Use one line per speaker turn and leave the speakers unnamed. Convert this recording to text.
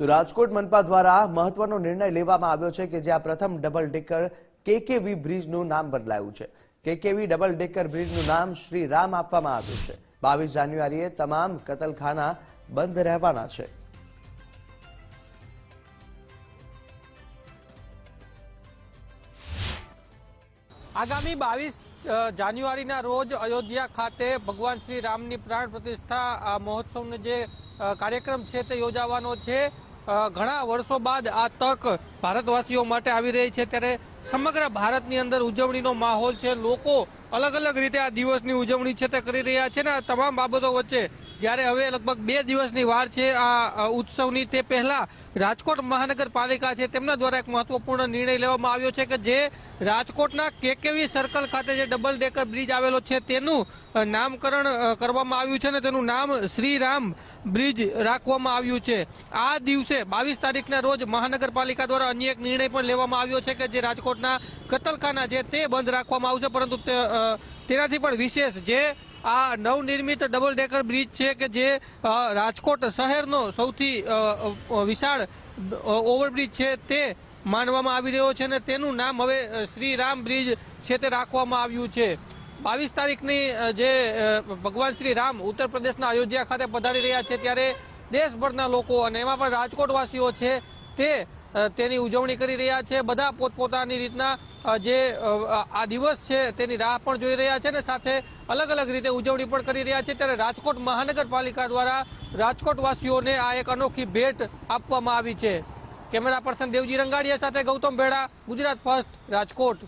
તો રાજકોટ મનપા દ્વારા મહત્વનો નિર્ણય લેવામાં આવ્યો છે કે જ્યાં પ્રથમ ડબલ ડેકર કેકેવી બ્રિજનું નામ બદલાયું છે. કેકેવી ડબલ ડેકર બ્રિજનું નામ શ્રી રામ આપવામાં આવ્યું છે. બાવીસ જાન્યુઆરીએ તમામ કતલખાના બંધ રહેવાના છે.
આગામી બાવીસ જાન્યુઆરીના રોજ અયોધ્યા ખાતે ભગવાન શ્રી રામની પ્રાણ પ્રતિષ્ઠા મહોત્સવનો જે કાર્યક્રમ છે તે યોજાવાનો છે. ઘણા વર્ષો બાદ આ તક ભારતવાસીઓ માટે આવી રહી છે. ત્યારે સમગ્ર ભારતની અંદર ઉજવણીનો માહોલ છે. લોકો અલગ અલગ રીતે આ દિવસની ઉજવણી છે તે કરી રહ્યા છે ને આ તમામ બાબતો વચ્ચે જ્યારે હવે લગભગ બે દિવસની વાર છે આ ઉત્સવની, તે પહેલા રાજકોટ મહાનગરપાલિકા છે, તેમના દ્વારા એક મહત્વપૂર્ણ નિર્ણય લેવામાં આવ્યો છે કે જે રાજકોટના કેકેવી સર્કલ ખાતે જે ડબલ ડેકર બ્રિજ આવેલો છે, તેનું નામકરણ કરવામાં આવ્યું છે ને તેનું નામ શ્રીરામ બ્રિજ રાખવામાં આવ્યું છે. આ દિવસે બાવીસ તારીખના રોજ મહાનગરપાલિકા દ્વારા અન્ય એક નિર્ણય પણ લેવામાં આવ્યો છે કે જે રાજકોટના કતલખાના છે, તે બંધ રાખવામાં આવશે, પરંતુ તેનાથી પણ વિશેષ જે આ નવનિર્મિત ડબલ ડેકર બ્રિજ છે કે જે રાજકોટ શહેરનો સૌથી વિશાળ ઓવરબ્રિજ છે તે માનવામાં આવી રહ્યો છે અને તેનું નામ હવે શ્રી રામ બ્રિજ છે તે રાખવામાં આવ્યું છે. બાવીસ તારીખની જે ભગવાન શ્રી રામ ઉત્તર પ્રદેશના અયોધ્યા ખાતે પધારી રહ્યા છે ત્યારે દેશભરના લોકો અને એમાં પણ રાજકોટવાસીઓ છે તે તેની ઉજવણી કરી રહ્યા છે. બધા પોતપોતાની રીતના જે આ દિવસ છે તેની રાહ પણ જોઈ રહ્યા છે ને સાથે અલગ અલગ રીતે ઉજવણી પણ કરી રહ્યા છે. ત્યારે રાજકોટ મહાનગરપાલિકા દ્વારા રાજકોટવાસીઓને આ એક અનોખી ભેટ આપવામાં આવી છે. કેમેરા પર્સન દેવજી રંગાડિયા સાથે ગૌતમ ભેડા ગુજરાત ફર્સ્ટ, રાજકોટ.